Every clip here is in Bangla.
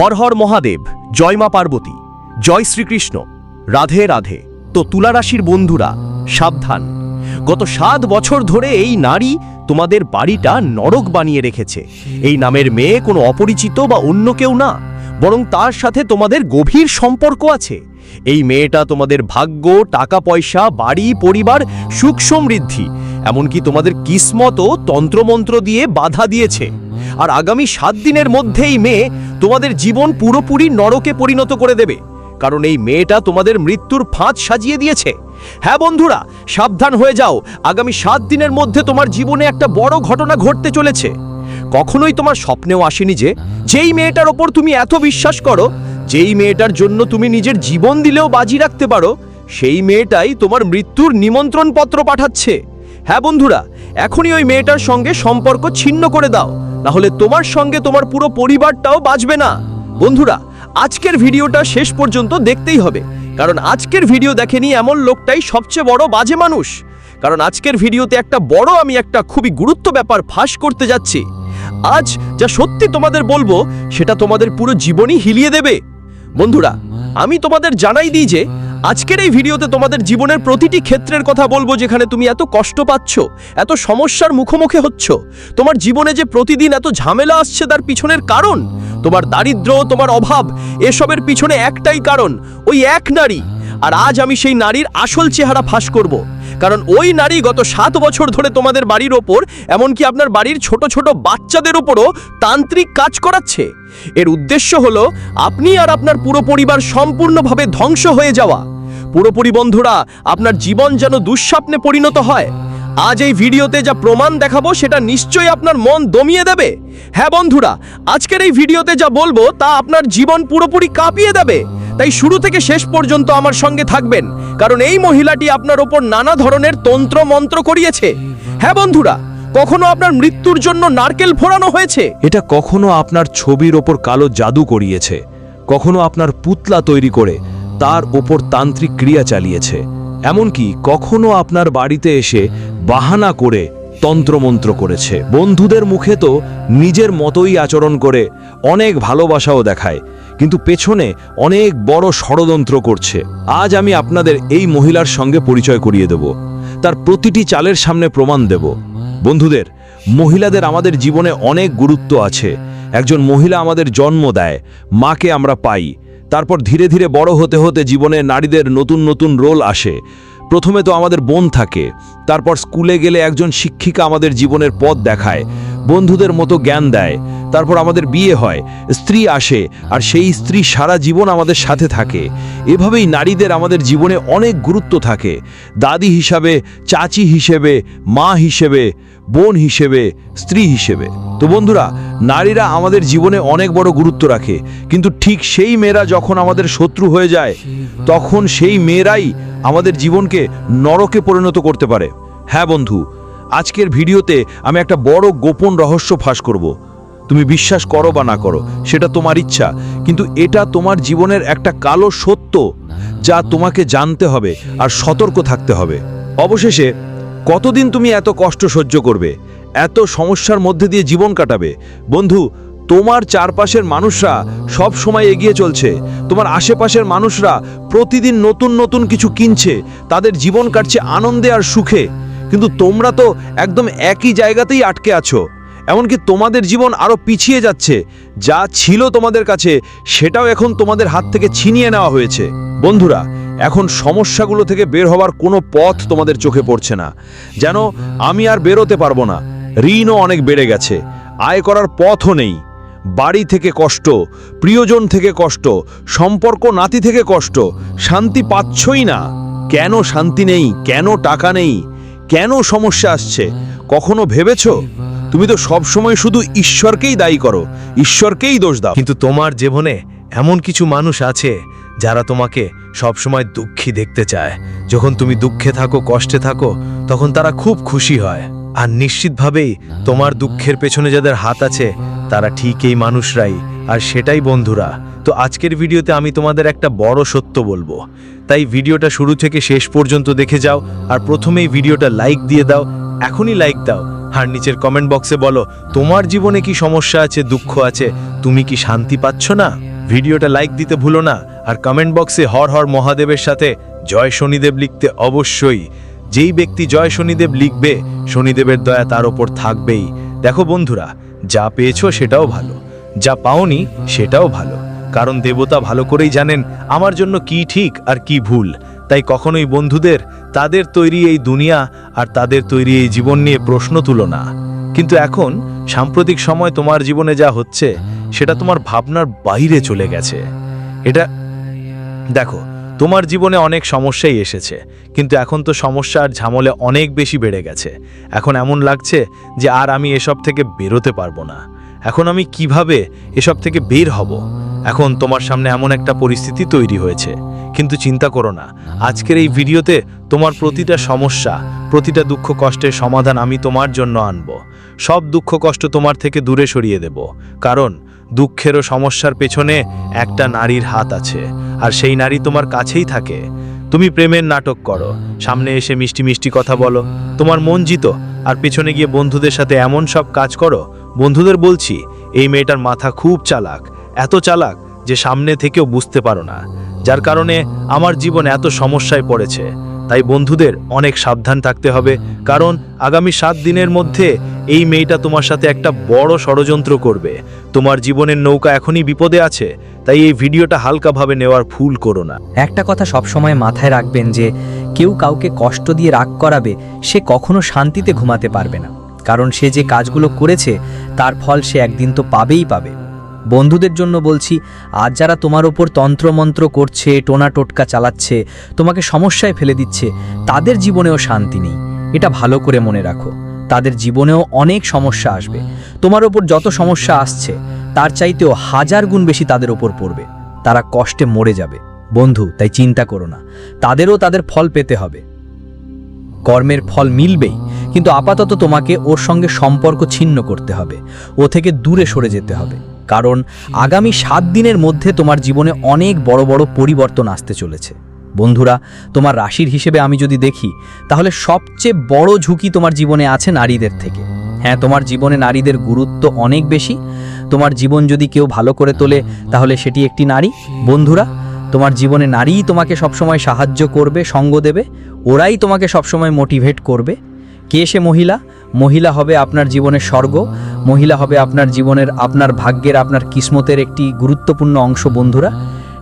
হর হর মহাদেব, জয় মা পার্বতী, জয় শ্রীকৃষ্ণ। রাধে রাধে। তো তুলারাশির বন্ধুরা, সাবধান। গত সাত বছর ধরে এই নারী তোমাদের বাড়িটা নরক বানিয়ে রেখেছে। এই নামের মেয়ে কোনো অপরিচিত বা অন্য কেউ না, বরং তার সাথে তোমাদের গভীর সম্পর্ক আছে। এই মেয়েটা তোমাদের ভাগ্য টাকা পয়সা বাড়ি, পরিবার, সুখ সমৃদ্ধি, এমনকি তোমাদের কিসমতও তন্ত্রমন্ত্র দিয়ে বাধা দিয়েছে। আর আগামী সাত দিনের মধ্যেই মেয়ে তোমাদের জীবন পুরোপুরি নরকে পরিণত করে দেবে। কারণ এই মেয়েটা তোমাদের মৃত্যুর ফাঁদ সাজিয়ে দিয়েছে। হ্যাঁ বন্ধুরা, সাবধান হয়ে যাও। আগামী সাত দিনের মধ্যে তোমার জীবনে একটা বড় ঘটনা ঘটতে চলেছে। কখনোই তোমার স্বপ্নেও আসেনি যে, যেই মেয়েটার ওপর তুমি এত বিশ্বাস করো, যেই মেয়েটার জন্য তুমি নিজের জীবন দিলেও বাজি রাখতে পারো, সেই মেয়েটাই তোমার মৃত্যুর নিমন্ত্রণ পত্র পাঠাচ্ছে। হ্যাঁ বন্ধুরা, এখনই ওই মেয়েটার সঙ্গে সম্পর্ক ছিন্ন করে দাও। না হলে তোমার সঙ্গে তোমার পুরো পরিবারটাও বাঁচবে না। বন্ধুরা, আজকের ভিডিওটা শেষ পর্যন্ত দেখতেই হবে, কারণ আজকের ভিডিও দেখেনি এমন লোকটাই সবচেয়ে বড় বাজে মানুষ। কারণ আজকের ভিডিওতে একটা বড় আমি একটা খুবই গুরুত্ব ব্যাপার ফাঁস করতে যাচ্ছি। আজ যা সত্যি তোমাদের বলব, সেটা তোমাদের পুরো জীবনই হিলিয়ে দেবে। বন্ধুরা, আমি তোমাদের জানাই দিই যে আজকের এই ভিডিওতে তোমাদের জীবনের প্রতিটি ক্ষেত্রের কথা বলব যেখানে তুমি এত কষ্ট পাচ্ছ, এত সমস্যার মুখোমুখি হচ্ছ। তোমার জীবনে যে প্রতিদিন এত ঝামেলা আসছে তার পিছনের কারণ, তোমার দারিদ্র তোমার অভাব, এসবের পিছনে একটাই কারণ, ওই এক নারী। আর আজ আমি সেই নারীর আসল চেহারা ফাঁস করব। কারণ ওই নারী গত সাত বছর ধরে তোমাদের বাড়ির ওপর, এমনকি আপনার বাড়ির ছোট ছোট বাচ্চাদের ওপরও তান্ত্রিক কাজ করাচ্ছে। এর উদ্দেশ্য হলো, আপনি আর আপনার পুরো পরিবার সম্পূর্ণভাবে ধ্বংস হয়ে যাওয়া। পুরোপুরি বন্ধুরা আপনার জীবন যেন দুঃস্বপ্নে পরিণত হয়। আজ এই ভিডিওতে যা প্রমাণ দেখাবো, সেটা নিশ্চয়ই আপনার মন দমিয়ে দেবে। হ্যাঁ বন্ধুরা, আজকের এই ভিডিওতে যা বলব, তা আপনার জীবন পুরোপুরি কাঁপিয়ে দেবে। তাই শুরু থেকে শেষ পর্যন্ত আমার সঙ্গে থাকবেন, কারণ এই মহিলাটি আপনার ওপর নানা ধরনের তন্ত্র মন্ত্র করিয়েছে। হ্যাঁ বন্ধুরা, কখনো আপনার মৃত্যুর জন্য নারকেল ফোড়ানো হয়েছে? এটা কখনো আপনার ছবির ওপর কালো জাদু করিয়েছে, কখনো আপনার পুতলা তৈরি করে তার ওপর তান্ত্রিক ক্রিয়া চালিয়েছে, এমনকি কখনো আপনার বাড়িতে এসে বাহানা করে তন্ত্রমন্ত্র করেছে। বন্ধুদের মুখে তো নিজের মতোই আচরণ করে অনেক ভালোবাসাও দেখায় কিন্তু পেছনে অনেক বড় ষড়যন্ত্র করছে। আজ আমি আপনাদের এই মহিলার সঙ্গে পরিচয় করিয়ে দেব। তার প্রতিটি চালের সামনে প্রমাণ দেব। বন্ধুদের, মহিলাদের আমাদের জীবনে অনেক গুরুত্ব আছে। একজন মহিলা আমাদের জন্ম দেয়, মাকে আমরা পাই। তারপর ধীরে ধীরে বড় হতে হতে জীবনে নারীদের নতুন নতুন রোল আসে। প্রথমে তো আমাদের বোন থাকে, তারপর স্কুলে গেলে একজন শিক্ষিকা আমাদের জীবনের পথ দেখায়। বন্ধুদের মতো জ্ঞান দেয়। তারপর আমাদের বিয়ে হয়, স্ত্রী আসে, আর সেই স্ত্রী সারা জীবন আমাদের সাথে থাকে। এভাবেই নারীদের আমাদের জীবনে অনেক গুরুত্ব থাকে। দাদি হিসাবে, চাচি হিসেবে, মা হিসেবে, বোন হিসেবে, স্ত্রী হিসেবে। তো বন্ধুরা, নারীরা আমাদের জীবনে অনেক বড় গুরুত্ব রাখে। কিন্তু ঠিক সেই মেয়েরা যখন আমাদের শত্রু হয়ে যায়, তখন সেই মেয়েরাই আমাদের জীবনকে নরকে পরিণত করতে পারে। হ্যাঁ বন্ধু আজকের ভিডিওতে আমি একটা বড় গোপন রহস্য ফাঁস করব। তুমি বিশ্বাস করো বা না করো, সেটা তোমার ইচ্ছা, কিন্তু এটা তোমার জীবনের একটা কালো সত্য যা তোমাকে জানতে হবে আর সতর্ক থাকতে হবে। অবশেষে, কতদিন তুমি এত কষ্ট সহ্য করবে? এত সমস্যার মধ্যে দিয়ে জীবন কাটাবে? বন্ধু, তোমার চারপাশের মানুষরা সব সময় এগিয়ে চলছে। তোমার আশেপাশের মানুষরা প্রতিদিন নতুন নতুন কিছু কিনছে। তাদের জীবন কাটছে আনন্দে আর সুখে। কিন্তু তোমরা তো একদম একই জায়গাতেই আটকে আছো। এমনকি তোমাদের জীবন আরও পিছিয়ে যাচ্ছে। যা ছিল তোমাদের কাছে, সেটাও এখন তোমাদের হাত থেকে ছিনিয়ে নেওয়া হয়েছে। বন্ধুরা, এখন সমস্যাগুলো থেকে বের হওয়ার কোনো পথ তোমাদের চোখে পড়ছে না। যেন আমি আর বেরোতে পারব না। ঋণও অনেক বেড়ে গেছে। আয় করার পথও নেই। বাড়ি থেকে কষ্ট, প্রিয়জন থেকে কষ্ট, সম্পর্ক নাতি থেকে কষ্ট, শান্তি পাচ্ছই না। কেন শান্তি নেই? কেন টাকা নেই? কেন সমস্যা আসছে? কখনো ভেবেছ? তুমি তো সব সময় শুধু ঈশ্বরকেই দায়ী করো, ঈশ্বরকেই দোষ দাও। কিন্তু তোমার জীবনে এমন কিছু মানুষ আছে যারা তোমাকে সবসময় দুঃখী দেখতে চায়। যখন তুমি দুঃখে থাকো, কষ্টে থাকো, তখন তারা খুব খুশি হয়। আর নিশ্চিতভাবেই তোমার দুঃখের পেছনে যাদের হাত আছে, তারা ঠিক এই মানুষরাই, আর সেটাই বন্ধুরা। তো আজকের ভিডিওতে আমি তোমাদের একটা বড় সত্য বলব। তাই ভিডিওটা শুরু থেকে শেষ পর্যন্ত দেখে যাও, আর প্রথমেই ভিডিওটা লাইক দিয়ে দাও, এখনই লাইক দাও, আর নিচের কমেন্ট বক্সে বলো, তোমার জীবনে কি সমস্যা আছে, দুঃখ আছে, তুমি কি শান্তি পাচ্ছ না? ভিডিওটা লাইক দিতে ভুলো না, আর কমেন্ট বক্সে হর হর মহাদেবের সাথে জয় শনিদেব লিখতে অবশ্যই। যেই ব্যক্তি জয় শনিদেব লিখবে, শনিদেবের দয়া তার ওপর থাকবেই। দেখো বন্ধুরা, যা পেয়েছ সেটাও ভালো, যা পাওনি সেটাও ভালো। কারণ দেবতা ভালো করেই জানেন আমার জন্য কি ঠিক আর কি ভুল। তাই কখনোই বন্ধুদের, তাদের তৈরি এই দুনিয়া আর তাদের তৈরি এই জীবন নিয়ে প্রশ্ন তুলো না। কিন্তু এখন, সাম্প্রতিক সময় তোমার জীবনে যা হচ্ছে, সেটা তোমার ভাবনার বাইরে চলে গেছে। এটা, দেখো তোমার জীবনে অনেক সমস্যাই এসেছে, কিন্তু এখন তো সমস্যা আর ঝামলে অনেক বেশি বেড়ে গেছে। এখন এমন লাগছে যে আর আমি এসব থেকে বেরোতে পারব না। এখন আমি কীভাবে এসব থেকে বের হব? এখন তোমার সামনে এমন একটা পরিস্থিতি তৈরি হয়েছে। কিন্তু চিন্তা করো না, আজকের এই ভিডিওতে তোমার প্রতিটা সমস্যা, প্রতিটা দুঃখ কষ্টের সমাধান আমি তোমার জন্য আনব। সব দুঃখ কষ্ট তোমার থেকে দূরে সরিয়ে দেব। কারণ দুঃখের ও সমস্যার পেছনে একটা নারীর হাত আছে। আর সেই নারী তোমার কাছেই থাকে। তুমি প্রেমের নাটক করো, সামনে এসে মিষ্টি মিষ্টি কথা বলো, তোমার মন জিত, আর পেছনে গিয়ে বন্ধুদের সাথে এমন সব কাজ করো, বন্ধুদের বলছি, এই মেয়েটার মাথা খুব চালাক, এত চালাক যে সামনে থেকেও বুঝতে পারো না, যার কারণে আমার জীবন এত সমস্যায় পড়েছে। তাই বন্ধুদের অনেক সাবধান থাকতে হবে, কারণ আগামী সাত দিনের মধ্যে এই মেয়েটা তোমার সাথে একটা বড় ষড়যন্ত্র করবে। তোমার জীবনের নৌকা এখনই বিপদে আছে, তাই এই ভিডিওটা হালকাভাবে নেওয়ার ফুল করো না। একটা কথা সবসময় মাথায় রাখবেন যে, কেউ কাউকে কষ্ট দিয়ে রাগ করাবে, সে কখনো শান্তিতে ঘুমাতে পারবে না। কারণ সে যে কাজগুলো করেছে, তার ফল সে একদিন তো পাবেই পাবে। বন্ধুদের জন্য বলছি, আজ যারা তোমার ওপর তন্ত্রমন্ত্র করছে টোনা টোটকা চালাচ্ছে, তোমাকে সমস্যায় ফেলে দিচ্ছে, তাদের জীবনেও শান্তি নেই। এটা ভালো করে মনে রাখো। তাদের জীবনেও অনেক সমস্যা আসবে। তোমার ওপর যত সমস্যা আসছে, তার চাইতেও হাজার গুণ বেশি তাদের ওপর পড়বে। তারা কষ্টে মরে যাবে। বন্ধু, তাই চিন্তা করো না। তাদেরও তাদের ফল পেতে হবে। কর্মের ফল মিলবেই, কিন্তু আপাতত তোমাকে ওর সঙ্গে সম্পর্ক ছিন্ন করতে হবে। ও থেকে দূরে সরে যেতে হবে। কারণ আগামী সাত দিনের মধ্যে তোমার জীবনে অনেক বড় বড় পরিবর্তন আসতে চলেছে। বন্ধুরা, তোমার রাশির হিসেবে আমি যদি দেখি, তাহলে সবচেয়ে বড় ঝুঁকি তোমার জীবনে আছে নারীদের থেকে। হ্যাঁ তোমার জীবনে নারীদের গুরুত্ব অনেক বেশি। তোমার জীবন যদি কেউ ভালো করে তোলে, তাহলে সেটি একটি নারী। বন্ধুরা, তোমার জীবনে নারীই তোমাকে সবসময় সাহায্য করবে, সঙ্গ দেবে। ওরাই তোমাকে সবসময় মোটিভেট করবে। কে সে মহিলা? মহিলা হবে আপনার জীবনের স্বর্গ, মহিলা হবে আপনার জীবনের, আপনার ভাগ্যের, আপনার কিসমতের একটি গুরুত্বপূর্ণ অংশ বন্ধুরা।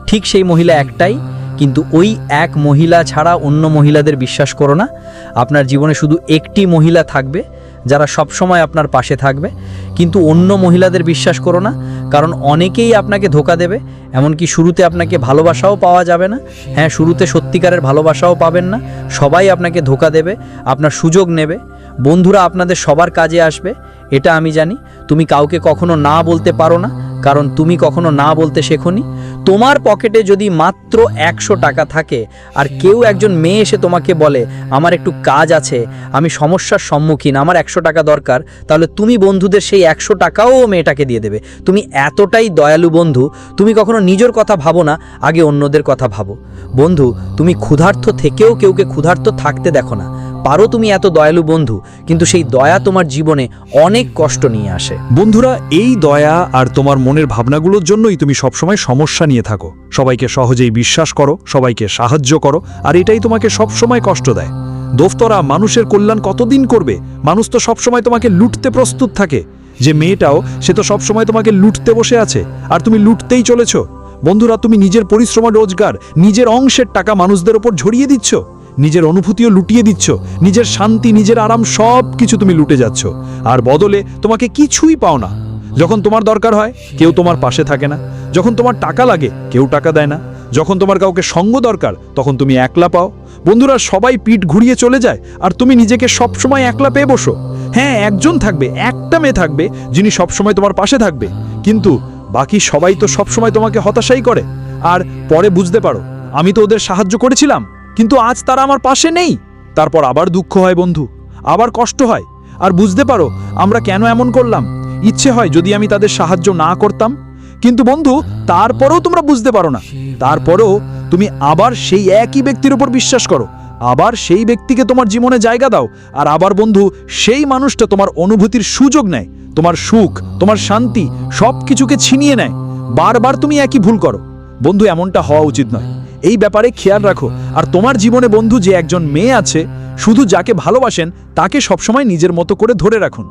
ঠিক সেই মহিলা একটাই, কিন্তু ওই এক মহিলা ছাড়া অন্য মহিলাদের বিশ্বাস করো না। আপনার জীবনে শুধু একটি মহিলা থাকবে, যারা সবসময় আপনার পাশে থাকবে। কিন্তু অন্য মহিলাদের বিশ্বাস করো না, কারণ অনেকেই আপনাকে ধোকা দেবে, এমনকি শুরুতে আপনাকে ভালোবাসাও পাওয়া যাবে না। হ্যাঁ শুরুতে সত্যিকারের ভালোবাসাও পাবেন না, সবাই আপনাকে ধোকা দেবে, আপনার সুযোগ নেবে। বন্ধুরা আপনাদের সবার কাজে আসবে, এটা আমি জানি। তুমি কাউকে কখনো না বলতে পারো না, কারণ তুমি কখনো না বলতে শেখোনি। তোমার পকেটে যদি মাত্র একশো টাকা থাকে, আর কেউ একজন মেয়ে এসে তোমাকে বলে, আমার একটু কাজ আছে, আমি সমস্যার সম্মুখীন, আমার একশো টাকা দরকার তাহলে তুমি বন্ধুদের সেই একশো টাকাও মেয়েটাকে দিয়ে দেবে। তুমি এতটাই দয়ালু বন্ধু, তুমি কখনো নিজের কথা ভাবো না, আগে অন্যদের কথা ভাবো। বন্ধু, তুমি ক্ষুধার্থ থেকেও কেউকে ক্ষুধার্ত থাকতে দেখো না। পারো তুমি এত দয়ালু বন্ধু, কিন্তু সেই দয়া তোমার জীবনে অনেক কষ্ট নিয়ে আসে। বন্ধুরা, এই দয়া আর তোমার মনের ভাবনাগুলোর জন্যই তুমি সবসময় সমস্যা নিয়ে থাকো। সবাইকে সহজেই বিশ্বাস করো, সবাইকে সাহায্য করো, আর এটাই তোমাকে সবসময় কষ্ট দেয়। দোফতরা মানুষের কল্যাণ কতদিন করবে? মানুষ তো সবসময় তোমাকে লুটতে প্রস্তুত থাকে। যে মেয়েটাও, সে তো সবসময় তোমাকে লুটতে বসে আছে। আর তুমি লুটতেই চলেছ। বন্ধুরা, তুমি নিজের পরিশ্রম রোজগার, নিজের অংশের টাকা মানুষদের ওপর ঝরিয়ে দিচ্ছ। নিজের অনুভূতিও লুটিয়ে দিচ্ছ। নিজের শান্তি, নিজের আরাম সব কিছু তুমি লুটে যাচ্ছ। আর বদলে তোমাকে কিছুই পাও না। যখন তোমার দরকার হয়, কেউ তোমার পাশে থাকে না। যখন তোমার টাকা লাগে, কেউ টাকা দেয় না। যখন তোমার কাউকে সঙ্গ দরকার, তখন তুমি একলা পাও। বন্ধুরা, সবাই পিঠ ঘুরিয়ে চলে যায়, আর তুমি নিজেকে সবসময় একলা পেয়ে বসো। হ্যাঁ একজন থাকবে, একটা মেয়ে থাকবে, যিনি সবসময় তোমার পাশে থাকবে। কিন্তু বাকি সবাই তো সবসময় তোমাকে হতাশাই করে। আর পরে বুঝতে পারো, আমি তো ওদের সাহায্য করেছিলাম। কিন্তু আজ তারা আমার পাশে নেই। তারপর আবার দুঃখ হয় বন্ধু, আবার কষ্ট হয়। আর বুঝতে পারো, আমরা কেন এমন করলাম? ইচ্ছে হয় যদি আমি তাদের সাহায্য না করতাম। কিন্তু বন্ধু, তারপরেও তোমরা বুঝতে পারো না। তারপরেও তুমি আবার সেই একই ব্যক্তির উপর বিশ্বাস করো। আবার সেই ব্যক্তিকে তোমার জীবনে জায়গা দাও। আর আবার বন্ধু, সেই মানুষটা তোমার অনুভূতির সুযোগ নেয়। তোমার সুখ, তোমার শান্তি সব কিছুকে ছিনিয়ে নেয়। বারবার তুমি একই ভুল করো। বন্ধু, এমনটা হওয়া উচিত নয়। এই ব্যাপারে খেয়াল রাখো। আর তোমার জীবনে বন্ধু যে একজন মেয়ে আছে, শুধু যাকে ভালোবাসেন, তাকে সবসময় নিজের মতো করে ধরে রাখুন।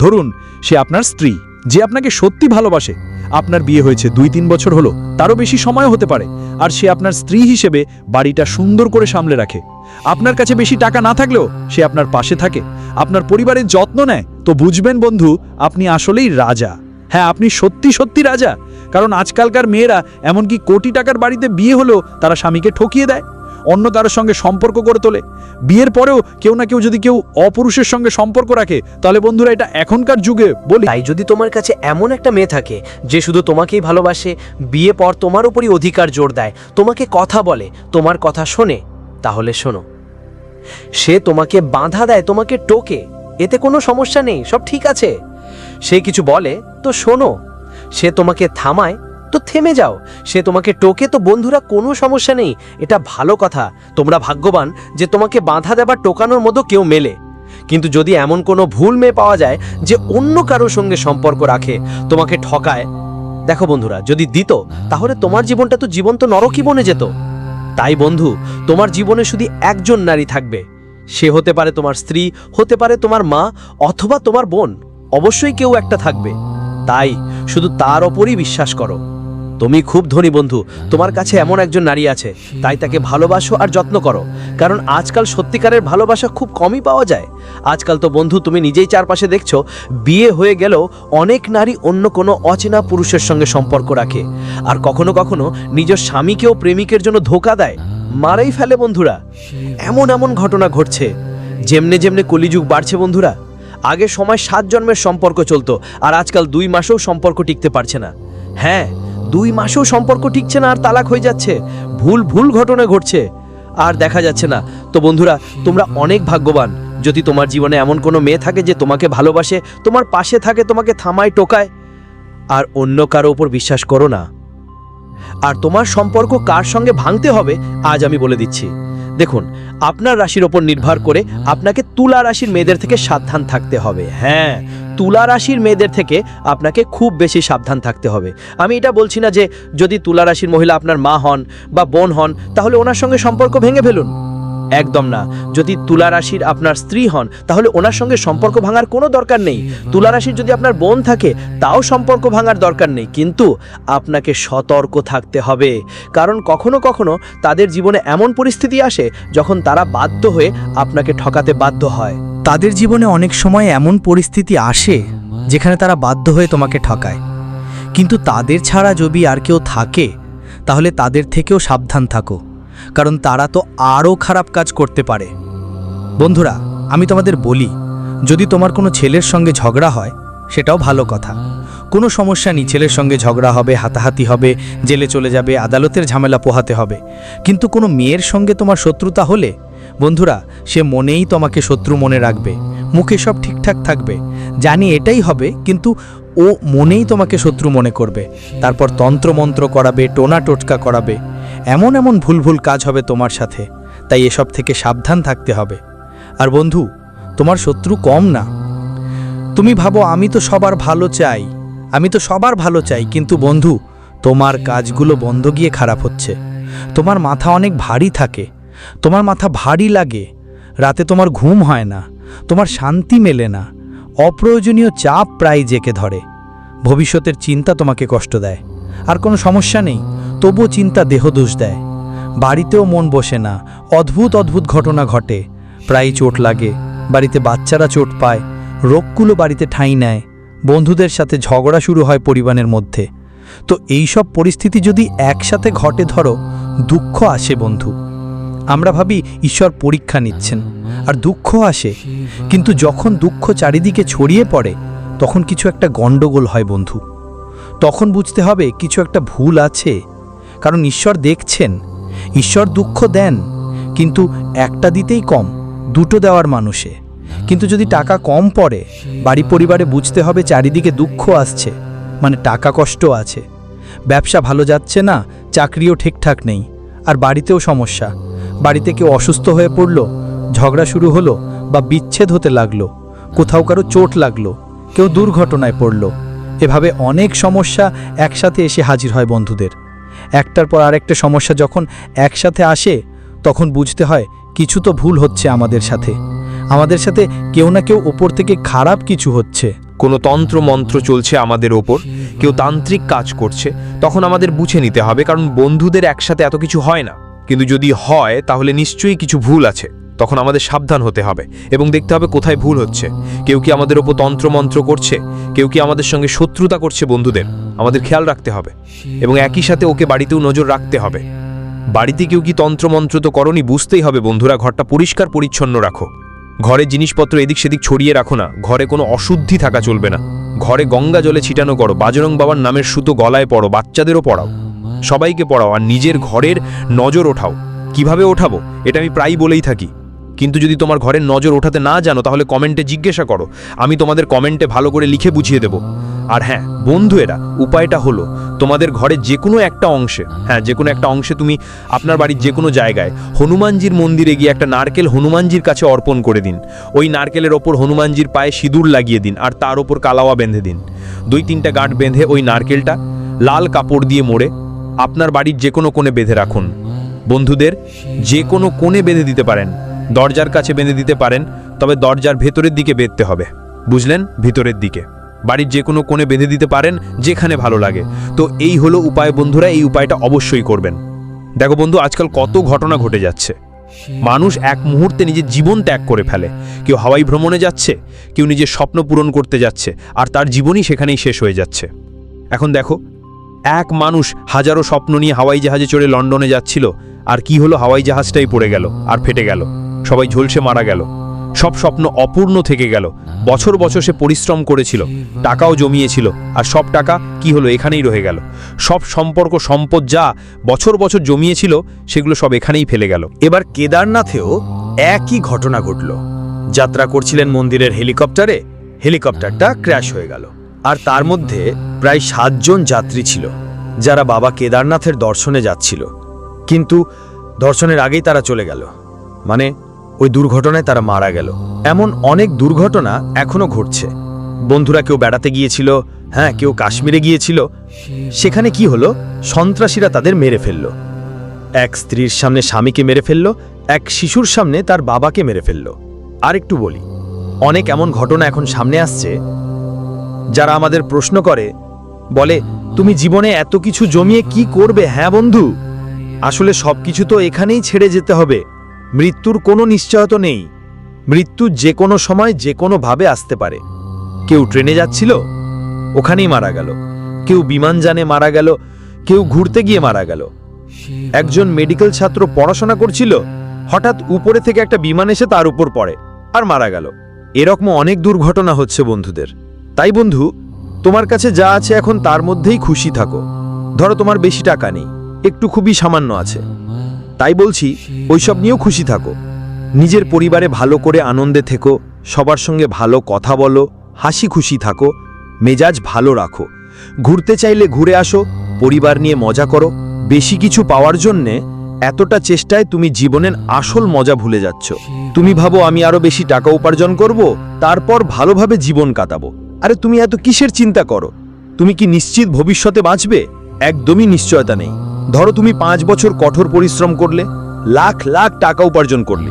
ধরুন, সে আপনার স্ত্রী, যে আপনাকে সত্যি ভালোবাসে। আপনার বিয়ে হয়েছে দুই তিন বছর হলো, তারও বেশি সময় হতে পারে। আর সে আপনার স্ত্রী হিসেবে বাড়িটা সুন্দর করে সামলে রাখে। আপনার কাছে বেশি টাকা না থাকলেও সে আপনার পাশে থাকে। আপনার পরিবারের যত্ন নেয়। তো বুঝবেন বন্ধু, আপনি আসলেই রাজা। হ্যাঁ আপনি সত্যি সত্যি রাজা। কারণ আজকালকার মেয়েরা এমনকি কোটি টাকার বাড়িতে বিয়ে হলেও তারা স্বামীকে ঠকিয়ে দেয়, অন্য কারোর সঙ্গে সম্পর্ক করে তোলে। বিয়ের পরেও কেউ না কেউ যদি কেউ অপুরুষের সঙ্গে সম্পর্ক রাখে, তাহলে বন্ধুরা এটা এখনকার যুগে বলি। তাই যদি তোমার কাছে এমন একটা মেয়ে থাকে, যে শুধু তোমাকেই ভালোবাসে বিয়ে পর তোমার উপরই অধিকার জোর দেয়, তোমাকে কথা বলে, তোমার কথা শোনে, তাহলে শোনো। সে তোমাকে বাঁধা দেয়, তোমাকে টোকে, এতে কোনো সমস্যা নেই, সব ঠিক আছে। সে কিছু বলে, তো শোনো। সে তোমাকে থামায়, তো থেমে যাও। সে তোমাকে টোকে, তো বন্ধুরা, কোনো সমস্যা নেই। এটা ভালো কথা। তোমরা ভাগ্যবান যে তোমাকে বাধা দেবার, টোকানোর মতো কেউ মেলে। কিন্তু যদি এমন কোনো ভুল মেয়ে পাওয়া যায়, যে অন্য কারোর সঙ্গে সম্পর্ক রাখে, তোমাকে ঠকায়। দেখো বন্ধুরা, যদি দিত, তাহলে তোমার জীবনটা তো জীবন্ত নরকই বনে যেত। তাই বন্ধু, তোমার জীবনে শুধু একজন নারী থাকবে। সে হতে পারে তোমার স্ত্রী, হতে পারে তোমার মা, অথবা তোমার বোন। অবশ্যই কেউ একটা থাকবে। তাই শুধু তার ওপরই বিশ্বাস করো। তুমি খুব ধনী বন্ধু, তোমার কাছে এমন একজন নারী আছে, তাই তাকে ভালোবাসো আর যত্ন করো, কারণ আজকাল সত্যিকারের ভালোবাসা খুব কমই পাওয়া যায়। আজকাল তো বন্ধু, তুমি নিজেই চারপাশে দেখছ, বিয়ে হয়ে গেলেও অনেক নারী অন্য কোনো অচেনা পুরুষের সঙ্গে সম্পর্ক রাখে, আর কখনো কখনো নিজের স্বামীকেও প্রেমিকের জন্য ধোকা দেয়, মারাই ফেলে বন্ধুরা। এমন এমন ঘটনা ঘটছে, যেমনে যেমনে কলিযুগ বাড়ছে বন্ধুরা। আগে সময় সাত জন্মের সম্পর্ক চলতো, আর আজকাল দুই মাসেও সম্পর্ক টিকতে পারছে না। হ্যাঁ দুই মাসেও সম্পর্ক টিকছে না আর তালাক হয়ে যাচ্ছে। ভুল ভুল ঘটনা ঘটছে। আর দেখা যাচ্ছে না। তো বন্ধুরা, তোমরা অনেক ভাগ্যবান। যদি তোমার জীবনে এমন কোনো মেয়ে থাকে যে তোমাকে ভালোবাসে, তোমার পাশে থাকে, তোমাকে থামায়, টোকায়, আর অন্য কারও ওপর বিশ্বাস করো না। আর তোমার সম্পর্ক কার সঙ্গে ভাঙতে হবে, আজ আমি বলে দিচ্ছি। দেখুন, আপনার রাশির ওপর নির্ভর করে আপনাকে তুলা রাশির মেয়েদের থেকে সাবধান থাকতে হবে। হ্যাঁ তুলা রাশির মেয়েদের থেকে আপনাকে খুব বেশি সাবধান থাকতে হবে। আমি এটা বলছি না যে যদি তুলা রাশির মহিলা আপনার মা হন বা বোন হন, তাহলে ওনার সঙ্গে সম্পর্ক ভেঙে ফেলুন। একদম না। যদি তুলা রাশির আপনার স্ত্রী হন, তাহলে ওনার সঙ্গে সম্পর্ক ভাঙার কোনো দরকার নেই। তুলা রাশির যদি আপনার বোন থাকে, তাও সম্পর্ক ভাঙার দরকার নেই। কিন্তু আপনাকে সতর্ক থাকতে হবে। কারণ কখনো কখনো তাদের জীবনে এমন পরিস্থিতি আসে, যখন তারা বাধ্য হয়ে আপনাকে ঠকাতে বাধ্য হয়। তাদের জীবনে অনেক সময় এমন পরিস্থিতি আসে, যেখানে তারা বাধ্য হয়ে তোমাকে ঠকায়। কিন্তু তাদের ছাড়া যদি আর কেউ থাকে, তাহলে তাদের থেকেও সাবধান থাকো। কারণ তারা তো আরও খারাপ কাজ করতে পারে। বন্ধুরা, আমি তোমাদের বলি, যদি তোমার কোনো ছেলের সঙ্গে ঝগড়া হয়, সেটাও ভালো কথা। কোনো সমস্যা নেই, ছেলের সঙ্গে ঝগড়া হবে, হাতাহাতি হবে, জেলে চলে যাবে, আদালতের ঝামেলা পোহাতে হবে। কিন্তু কোনো মেয়ের সঙ্গে তোমার শত্রুতা হলে, বন্ধুরা, সে মনেই তোমাকে শত্রু মনে রাখবে। মুখে সব ঠিকঠাক থাকবে। জানি এটাই হবে, কিন্তু ও মনেই তোমাকে শত্রু মনে করবে। তারপর তন্ত্রমন্ত্র করাবে টোনা টোটকা করাবে। এমন এমন ভুল ভুল কাজ হবে তোমার সাথে, তাই এসব থেকে সাবধান থাকতে হবে। আর বন্ধু, তোমার শত্রু কম না। তুমি ভাবো, আমি তো সবার ভালো চাই, আমি তো সবার ভালো চাই, কিন্তু বন্ধু, তোমার কাজগুলো বন্ধ গিয়ে খারাপ হচ্ছে। তোমার মাথা অনেক ভারী থাকে, তোমার মাথা ভারী লাগে, রাতে তোমার ঘুম হয় না, তোমার শান্তি মেলে না, অপ্রয়োজনীয় চাপ প্রায় জেকে ধরে। ভবিষ্যতের চিন্তা তোমাকে কষ্ট দেয়, আর কোনো সমস্যা নেই তবুও চিন্তা দেহদোষ দেয়। বাড়িতেও মন বসে না। অদ্ভুত অদ্ভুত ঘটনা ঘটে। প্রায়ই চোট লাগে। বাড়িতে বাচ্চারা চোট পায়। রোগগুলো বাড়িতে ঠাঁই নেয়। বন্ধুদের সাথে ঝগড়া শুরু হয় পরিবারের মধ্যে। তো এই সব পরিস্থিতি যদি একসাথে ঘটে ধরো, দুঃখ আসে বন্ধু। আমরা ভাবি ঈশ্বর পরীক্ষা নিচ্ছেন, আর দুঃখ আসে। কিন্তু যখন দুঃখ চারিদিকে ছড়িয়ে পড়ে, তখন কিছু একটা গণ্ডগোল হয় বন্ধু। তখন বুঝতে হবে কিছু একটা ভুল আছে। কারণ ঈশ্বর দেখছেন। ঈশ্বর দুঃখ দেন, কিন্তু একটা দিতেই কম, দুটো দেওয়ার মানুষে। কিন্তু যদি টাকা কম পড়ে, বাড়ি পরিবারে বুঝতে হবে চারিদিকে দুঃখ আসছে মানে টাকা কষ্ট আছে। ব্যবসা ভালো যাচ্ছে না, চাকরিও ঠিকঠাক নেই, আর বাড়িতেও সমস্যা। বাড়িতে কেউ অসুস্থ হয়ে পড়ল, ঝগড়া শুরু হলো বা বিচ্ছেদ হতে লাগল, কোথাও কারও চোট লাগল, কেউ দুর্ঘটনায় পড়ল। এভাবে অনেক সমস্যা একসাথে এসে হাজির হয় বন্ধুদের। একটার পর আরেকটা সমস্যা যখন একসাথে আসে, তখন বুঝতে হয় কিছু তো ভুল হচ্ছে আমাদের সাথে। আমাদের সাথে কেউ না কেউ ওপর থেকে খারাপ কিছু হচ্ছে। কোনো তন্ত্র মন্ত্র চলছে আমাদের ওপর, কেউ তান্ত্রিক কাজ করছে, তখন আমাদের বুঝে নিতে হবে, কারণ বন্ধুদের একসাথে এত কিছু হয় না। কিন্তু যদি হয়, তাহলে নিশ্চয়ই কিছু ভুল আছে। তখন আমাদের সাবধান হতে হবে এবং দেখতে হবে কোথায় ভুল হচ্ছে। কেউ কি আমাদের ওপর তন্ত্রমন্ত্র করছে? কেউ কি আমাদের সঙ্গে শত্রুতা করছে বন্ধুদের? আমাদের খেয়াল রাখতে হবে এবং একই সাথে ওকে বাড়িতেও নজর রাখতে হবে। বাড়িতে কেউ কি তন্ত্রমন্ত্র তো করনি, বুঝতেই হবে বন্ধুরা, ঘরটা পরিষ্কার পরিচ্ছন্ন রাখো। ঘরে জিনিসপত্র এদিক সেদিক ছড়িয়ে রাখো না, ঘরে কোনো অশুদ্ধি থাকা চলবে না। ঘরে গঙ্গা জলে ছিটানো করো, বাজরং বাবার নামের সুতো গলায় পড়ো, বাচ্চাদেরও পড়াও। সবাইকে পড়াও, আর নিজের ঘরের নজর ওঠাও। কীভাবে ওঠাবো? এটা আমি প্রায়ই বলেই থাকি। কিন্তু যদি তোমার ঘরের নজর ওঠাতে না জানো, তাহলে কমেন্টে জিজ্ঞাসা করো। আমি তোমাদের কমেন্টে ভালো করে লিখে বুঝিয়ে দেব। আর হ্যাঁ বন্ধু এরা, উপায়টা হলো, তোমাদের ঘরে যে কোনো একটা অংশে হ্যাঁ যে কোনো একটা অংশে তুমি আপনার বাড়ির যে কোনো জায়গায় হনুমানজির মন্দিরে গিয়ে একটা নারকেল হনুমানজির কাছে অর্পণ করে দিন। ওই নারকেলের ওপর হনুমানজির পায়ে সিঁদুর লাগিয়ে দিন আর তার ওপর কালাওয়া বেঁধে দিন। দুই তিনটা গাঁট বেঁধে ওই নারকেলটা লাল কাপড় দিয়ে মোড়ে আপনার বাড়ির যে কোনো কোণে বেঁধে রাখুন। বন্ধুদের যে কোনো কোণে বেঁধে দিতে পারেন। দরজার কাছে বেঁধে দিতে পারেন, তবে দরজার ভেতরের দিকে বেঁধতে হবে। বুঝলেন? ভিতরের দিকে। বাড়ির যে কোনো কোণে বেঁধে দিতে পারেন, যেখানে ভালো লাগে। তো এই হলো উপায় বন্ধুরা, এই উপায়টা অবশ্যই করবেন। দেখো বন্ধু, আজকাল কত ঘটনা ঘটে যাচ্ছে। মানুষ এক মুহূর্তে নিজের জীবন ত্যাগ করে ফেলে। কেউ হাওয়াই ভ্রমণে যাচ্ছে, কেউ নিজের স্বপ্ন পূরণ করতে যাচ্ছে, আর তার জীবনই সেখানেই শেষ হয়ে যাচ্ছে। এখন দেখো, এক মানুষ হাজারো স্বপ্ন নিয়ে হাওয়াই জাহাজে চড়ে লন্ডনে যাচ্ছিল, আর কি হলো হাওয়াই জাহাজটাই পড়ে গেল, আর ফেটে গেল। সবাই ঝলসে মারা গেল। সব স্বপ্ন অপূর্ণ থেকে গেল। বছর বছর সে পরিশ্রম করেছিল, টাকাও জমিয়েছিল, আর সব টাকা কি হলো এখানেই রয়ে গেল। সব সম্পর্ক, সম্পদ যা বছর বছর জমিয়েছিল, সেগুলো সব এখানেই ফেলে গেল। এবার কেদারনাথেও একই ঘটনা ঘটল। যাত্রা করছিলেন মন্দিরের হেলিকপ্টারে, হেলিকপ্টারটা ক্র্যাশ হয়ে গেল। আর তার মধ্যে প্রায় সাতজন যাত্রী ছিল, যারা বাবা কেদারনাথের দর্শনে যাচ্ছিল। কিন্তু দর্শনের আগেই তারা চলে গেল। মানে ওই দুর্ঘটনায় তারা মারা গেল। এমন অনেক দুর্ঘটনা এখনও ঘটছে। বন্ধুরা কেউ বেড়াতে গিয়েছিল হ্যাঁ কেউ কাশ্মীরে গিয়েছিল। সেখানে কি হলো? সন্ত্রাসীরা তাদের মেরে ফেলল। এক স্ত্রীর সামনে স্বামীকে মেরে ফেলল, এক শিশুর সামনে তার বাবাকে মেরে ফেলল। আর একটু বলি, অনেক এমন ঘটনা এখন সামনে আসছে, যারা আমাদের প্রশ্ন করে, বলে, তুমি জীবনে এত কিছু জমিয়ে কি করবে হ্যাঁ বন্ধু? আসলে সব কিছু তো এখানেই ছেড়ে যেতে হবে। মৃত্যুর কোনো নিশ্চয়তা নেই। মৃত্যু যে কোনো সময় যে কোনোভাবে আসতে পারে। কেউ ট্রেনে যাচ্ছিল, ওখানেই মারা গেল। কেউ বিমানযানে মারা গেল, কেউ ঘুরতে গিয়ে মারা গেল। একজন মেডিকেল ছাত্র পড়াশোনা করছিল, হঠাৎ উপরে থেকে একটা বিমান এসে তার উপর পড়ে আর মারা গেল। এরকম অনেক দুর্ঘটনা হচ্ছে বন্ধুদের। তাই বন্ধু, তোমার কাছে যা আছে এখন তার মধ্যেই খুশি থাকো। ধরো তোমার বেশি টাকা নেই, একটু খুবই সামান্য আছে। তাই বলছি, ওইসব নিয়েও খুশি থাকো। নিজের পরিবারে ভালো করে আনন্দে থেকো, সবার সঙ্গে ভালো কথা বলো, হাসি খুশি থাকো, মেজাজ ভালো রাখো। ঘুরতে চাইলে ঘুরে আসো, পরিবার নিয়ে মজা করো। বেশি কিছু পাওয়ার জন্যে এতটা চেষ্টায় তুমি জীবনের আসল মজা ভুলে যাচ্ছ। তুমি ভাবো, আমি আরও বেশি টাকা উপার্জন করব, তারপর ভালোভাবে জীবন কাটাবো। আরে তুমি এত কিসের চিন্তা করো? তুমি কি নিশ্চিত ভবিষ্যতে বাঁচবে? একদমই নিশ্চয়তা নেই। ধরো তুমি পাঁচ বছর কঠোর পরিশ্রম করলে, লাখ লাখ টাকা উপার্জন করলে।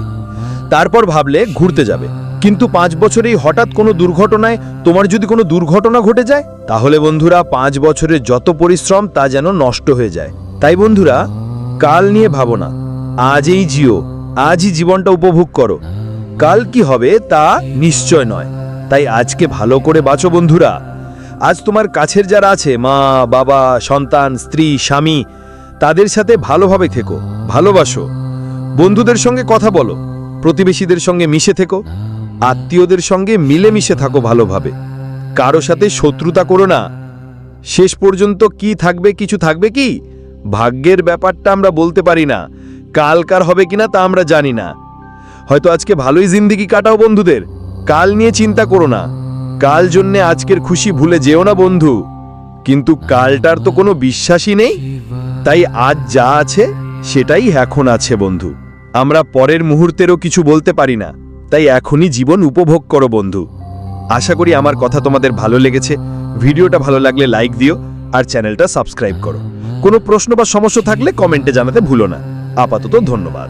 তারপর ভাবলে ঘুরতে যাবে। কিন্তু পাঁচ বছরেই হঠাৎ কোনো দুর্ঘটনায় তোমার যদি কোনো দুর্ঘটনা ঘটে যায়, তাহলে বন্ধুরা পাঁচ বছরের যত পরিশ্রম তা যেন নষ্ট হয়ে যায়। তাই বন্ধুরা, কাল নিয়ে ভাবো না। আজই জিও। আজই জীবনটা উপভোগ করো। কাল কি হবে তা নিশ্চয় নয়। তাই আজকে ভালো করে বাঁচো বন্ধুরা। আজ তোমার কাছের যারা আছে, মা, বাবা, সন্তান, স্ত্রী, স্বামী, তাদের সাথে ভালোভাবে থেকো, ভালোবাসো। বন্ধুদের সঙ্গে কথা বলো, প্রতিবেশীদের সঙ্গে মিশে থেকো, আত্মীয়দের সঙ্গে মিলেমিশে থাকো ভালোভাবে। কারও সাথে শত্রুতা করো না। শেষ পর্যন্ত কি থাকবে, কিছু থাকবে কি? ভাগ্যের ব্যাপারটা আমরা বলতে পারি না। কালকার হবে কিনা তা আমরা জানি না। হয়তো আজকে ভালোই জিন্দিগি কাটাও বন্ধুদের। কাল নিয়ে চিন্তা করো না। কাল জন্যে আজকের খুশি ভুলে যেও না বন্ধু। কিন্তু কালটার তো কোনো বিশ্বাসই নেই। তাই আজ যা আছে, সেটাই এখন আছে বন্ধু। আমরা পরের মুহূর্তেরও কিছু বলতে পারি না। তাই এখনই জীবন উপভোগ করো বন্ধু। আশা করি আমার কথা তোমাদের ভালো লেগেছে। ভিডিওটা ভালো লাগলে লাইক দিও আর চ্যানেলটা সাবস্ক্রাইব করো। কোনো প্রশ্ন বা সমস্যা থাকলে কমেন্টে জানাতে ভুলো না। আপাতত ধন্যবাদ।